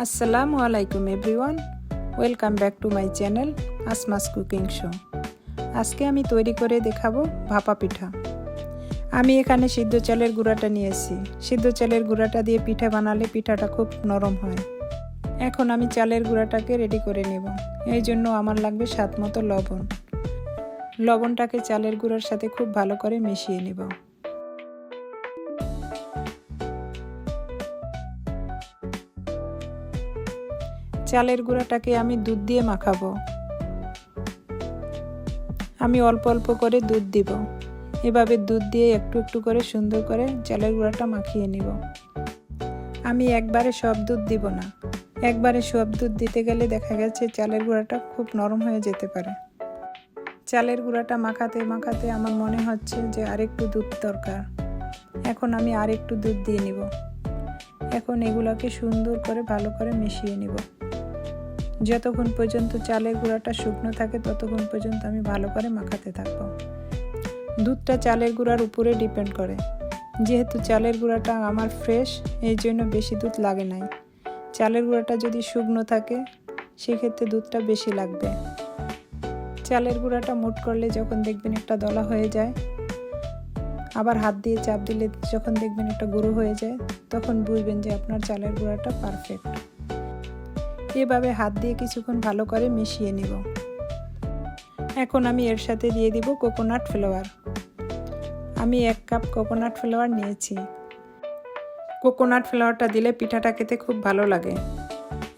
আসসালামু আলাইকুম everyone welcome back to my channel Asma's cooking show আজকে আমি তৈরি করে দেখাবো ভাপা পিঠা। আমি এখানে সিদ্ধ চালের গুঁড়াটা নিয়েছি। সিদ্ধ চালের গুঁড়াটা দিয়ে পিঠা বানালে পিঠাটা খুব নরম হয়। এখন আমি চালের গুঁড়াটাকে রেডি করে নেব। এই জন্য আমার লাগবে স্বাদ মতো লবণ। লবণটাকে চালের গুঁড়ার সাথে খুব ভালো করে মিশিয়ে নেব। চালের গুঁড়াটাকে আমি দুধ দিয়ে মাখাবো। আমি অল্প অল্প করে দুধ দিব। এভাবে দুধ দিয়ে একটু একটু করে সুন্দর করে চালের গুঁড়াটা মাখিয়ে নিব। আমি একবারে সব দুধ দিব না। একবারে সব দুধ দিতে গেলে দেখা গেছে চালের গুঁড়াটা খুব নরম হয়ে যেতে পারে। চালের গুঁড়াটা মাখাতে মাখাতে আমার মনে হচ্ছে যে আরেকটু দুধ দরকার। এখন আমি আরেকটু দুধ দিয়ে নিব। এখন এগুলোকে সুন্দর করে ভালো করে মিশিয়ে নিব। যতক্ষণ পর্যন্ত চালের গুঁড়াটা শুকনো থাকে, ততক্ষণ পর্যন্ত আমি ভালো করে মাখাতে থাকব। দুধটা চালের গুঁড়ার উপরে ডিপেন্ড করে। যেহেতু চালের গুঁড়াটা আমার ফ্রেশ এই জন্য বেশি দুধ লাগে নাই। চালের গুঁড়াটা যদি শুকনো থাকে, সেক্ষেত্রে দুধটা বেশি লাগবে। চালের গুঁড়াটা মোট করলে যখন দেখবেন একটা দলা হয়ে যায়, আবার হাত দিয়ে চাপ দিলে যখন দেখবেন একটা গুঁড়ো হয়ে যায়, তখন বুঝবেন যে আপনার চালের গুঁড়াটা পারফেক্ট এভাবে হাত দিয়ে কিছুক্ষণ ভালো করে মিশিয়ে নেব। এখন আমি এর সাথে দিয়ে দিব কোকোনাট ফ্লেভার আমি এক কাপ কোকোনাট ফ্লেভার নিয়েছি। কোকোনাট ফ্লেভারটা দিলে পিঠাটা খেতে খুব ভালো লাগে।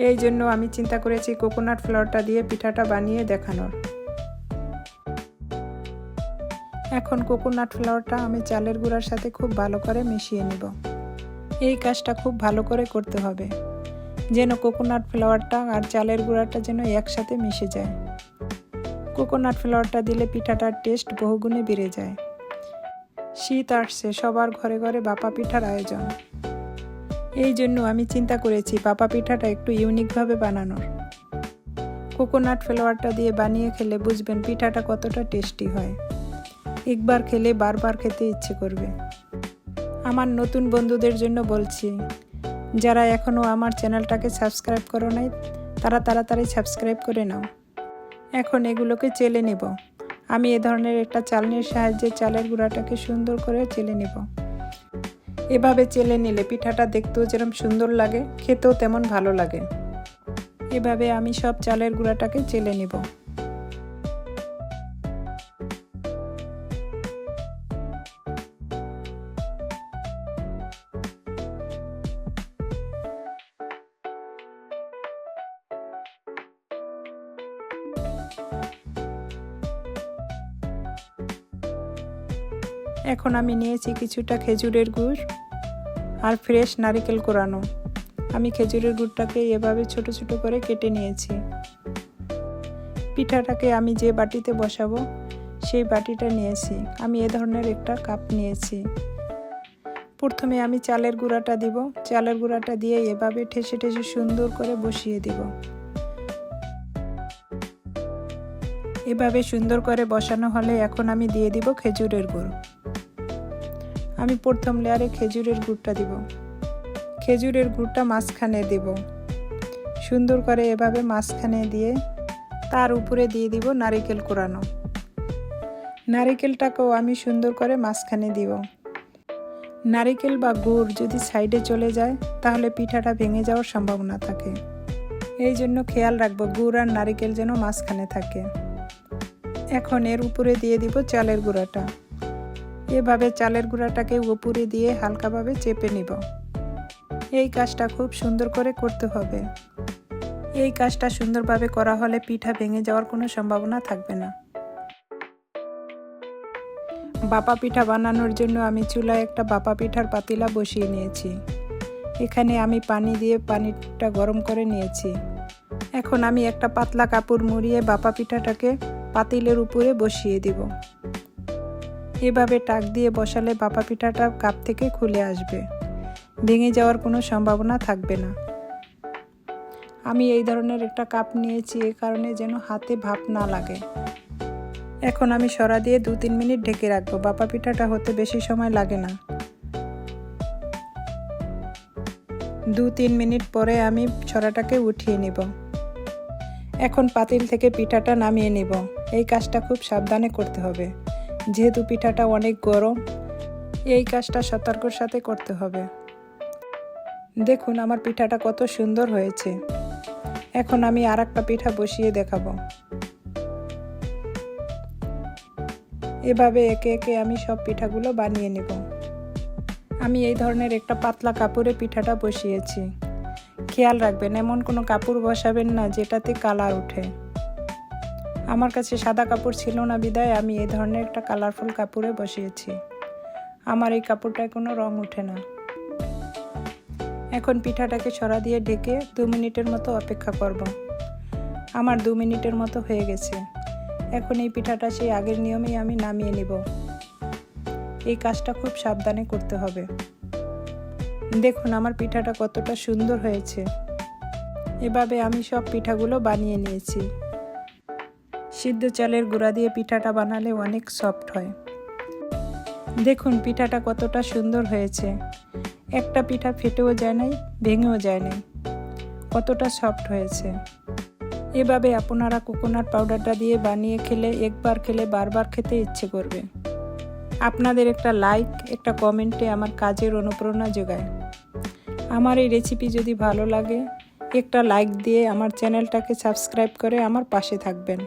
এই জন্য আমি চিন্তা করেছি কোকোনাট ফ্লেভারটা দিয়ে পিঠাটা বানিয়ে দেখানোর। এখন কোকোনাট ফ্লেভারটা আমি চালের গুঁড়ার সাথে খুব ভালো করে মিশিয়ে নেব। এই কাজটা খুব ভালো করে করতে হবে। যেন কোকোনাট ফ্লাওয়ারটা আর চালের গুঁড়াটা যেন একসাথে মিশে যায়। কোকোনাট ফ্লাওয়ারটা দিলে পিঠাটার টেস্ট বহুগুণে বেড়ে যায়। শীত আসছে, সবার ঘরে ঘরে বাপা পিঠার আয়োজন। এই জন্য আমি চিন্তা করেছি বাপা পিঠাটা একটু ইউনিকভাবে বানানোর। কোকোনাট ফ্লেভারটা দিয়ে বানিয়ে খেলে বুঝবেন পিঠাটা কতটা টেস্টি হয়। একবার খেলে বারবার খেতে ইচ্ছে করবে। আমার নতুন বন্ধুদের জন্য বলছি যারা এখনও আমার চ্যানেলটাকে সাবস্ক্রাইব করো নাই, তারা তাড়াতাড়ি সাবস্ক্রাইব করে নাও। এখন এগুলোকে চেলে নেব। আমি এ ধরনের একটা চালনির সাহায্যে চালের গুঁড়াটাকে সুন্দর করে চেলে নেব। এভাবে চেলে নিলে পিঠাটা দেখতেও যেরকম সুন্দর লাগে, খেতেও তেমন ভালো লাগে। এভাবে আমি সব চালের গুঁড়াটাকে চেলে নেব। এখন আমি নিয়েছি কিছুটা খেজুরের গুড় আর ফ্রেশ নারিকেল কোরানো। আমি খেজুরের গুড়টাকে এভাবে ছোট ছোট করে কেটে নিয়েছি। পিঠাটাকে আমি যে বাটিতে বসাবো, সেই বাটিটা নিয়েছি। আমি এ ধরনের একটা কাপ নিয়েছি। প্রথমে আমি চালের গুঁড়াটা দিব। চালের গুঁড়াটা দিয়ে এভাবে ঠেসে ঠেসে সুন্দর করে বসিয়ে দিব। এভাবে সুন্দর করে বসানো হলে এখন আমি দিয়ে দিব খেজুরের গুড়। আমি প্রথম লেয়ারে খেজুরের গুড়টা দিব। খেজুরের গুড়টা মাঝখানে দেব। সুন্দর করে এভাবে মাঝখানে দিয়ে তার উপরে দিয়ে দিব নারিকেল কোরানো। নারিকেলটাকেও আমি সুন্দর করে মাঝখানে দিব। নারিকেল বা গুড় যদি সাইডে চলে যায়, তাহলে পিঠাটা ভেঙে যাওয়ার সম্ভাবনা থাকে। এই জন্য খেয়াল রাখব, গুড় আর নারিকেল যেন মাঝখানে থাকে। এখন এর উপরে দিয়ে দিব চালের গুঁড়াটা। এভাবে চালের গুঁড়াটাকে উপরে দিয়ে হালকাভাবে চেপে নিব। এই কাজটা খুব সুন্দর করে করতে হবে। এই কাজটা সুন্দরভাবে করা হলে পিঠা ভেঙে যাওয়ার কোনো সম্ভাবনা থাকবে না। বাপা পিঠা বানানোর জন্য আমি চুলায় একটা বাপা পিঠার পাতিলা বসিয়ে নিয়েছি। এখানে আমি পানি দিয়ে পানিটা গরম করে নিয়েছি। এখন আমি একটা পাতলা কাপড় মুড়িয়ে বাপা পিঠাটাকে পাতিলের উপরে বসিয়ে দিব। এভাবে টাক দিয়ে বসালে বাপা পিঠাটা কাপ থেকে খুলে আসবে। ভেঙে যাওয়ার কোনো সম্ভাবনা থাকবে না। আমি এই ধরনের একটা কাপ নিয়েছি, এ কারণে যেন হাতে ভাপ না লাগে। এখন আমি সরা দিয়ে দু তিন মিনিট ঢেকে রাখব। বাপা পিঠাটা হতে বেশি সময় লাগে না। দু তিন মিনিট পরে আমি ছড়াটাকে উঠিয়ে নিব। এখন পাতিল থেকে পিঠাটা নামিয়ে নিব। এই কাজটা খুব সাবধানে করতে হবে। যেহেতু পিঠাটা অনেক গরম, এই কাজটা সতর্কর সাথে করতে হবে। দেখুন আমার পিঠাটা কত সুন্দর হয়েছে। এখন আমি আর একটা পিঠা বসিয়ে দেখাবো। এভাবে একে একে আমি সব পিঠাগুলো বানিয়ে নেব। আমি এই ধরনের একটা পাতলা কাপড়ে পিঠাটা বসিয়েছি। খেয়াল রাখবেন, এমন কোনো কাপড় বসাবেন না যেটাতে কালার ওঠে। আমার কাছে সাদা কাপড় ছিল না, বিদায় আমি এই ধরনের একটা কালারফুল কাপড়ে বসিয়েছি। আমার এই কাপড়টায় কোনো রং ওঠে না। এখন পিঠাটাকে সরা দিয়ে ঢেকে দু মিনিটের মতো অপেক্ষা করব। আমার দু মিনিটের মতো হয়ে গেছে। এখন এই পিঠাটা সেই আগের নিয়মেই আমি নামিয়ে নিব। এই কাজটা খুব সাবধানে করতে হবে। দেখুন, আমার পিঠাটা কতটা সুন্দর হয়েছে। এভাবে আমি সব পিঠাগুলো বানিয়ে নিয়েছি। সিদ্ধ চালের গুঁড়া দিয়ে পিঠাটা বানালে অনেক সফট হয়। দেখুন, পিঠাটা কতটা সুন্দর হয়েছে। একটা পিঠা ফেটেও যায় নাই, ভেঙেও যায় নাই। কতটা সফট হয়েছে। এভাবে আপনারা কোকোনাট পাউডারটা দিয়ে বানিয়ে খেলে, একবার খেলে, বারবার খেতে ইচ্ছে করবে। আপনাদের একটা লাইক একটা কমেন্টে আমার কাজের অনুপ্রেরণা যোগায়। আমার এই রেসিপি যদি ভালো লাগে, একটা লাইক দিয়ে আমার চ্যানেলটাকে সাবস্ক্রাইব করে আমার পাশে থাকবেন।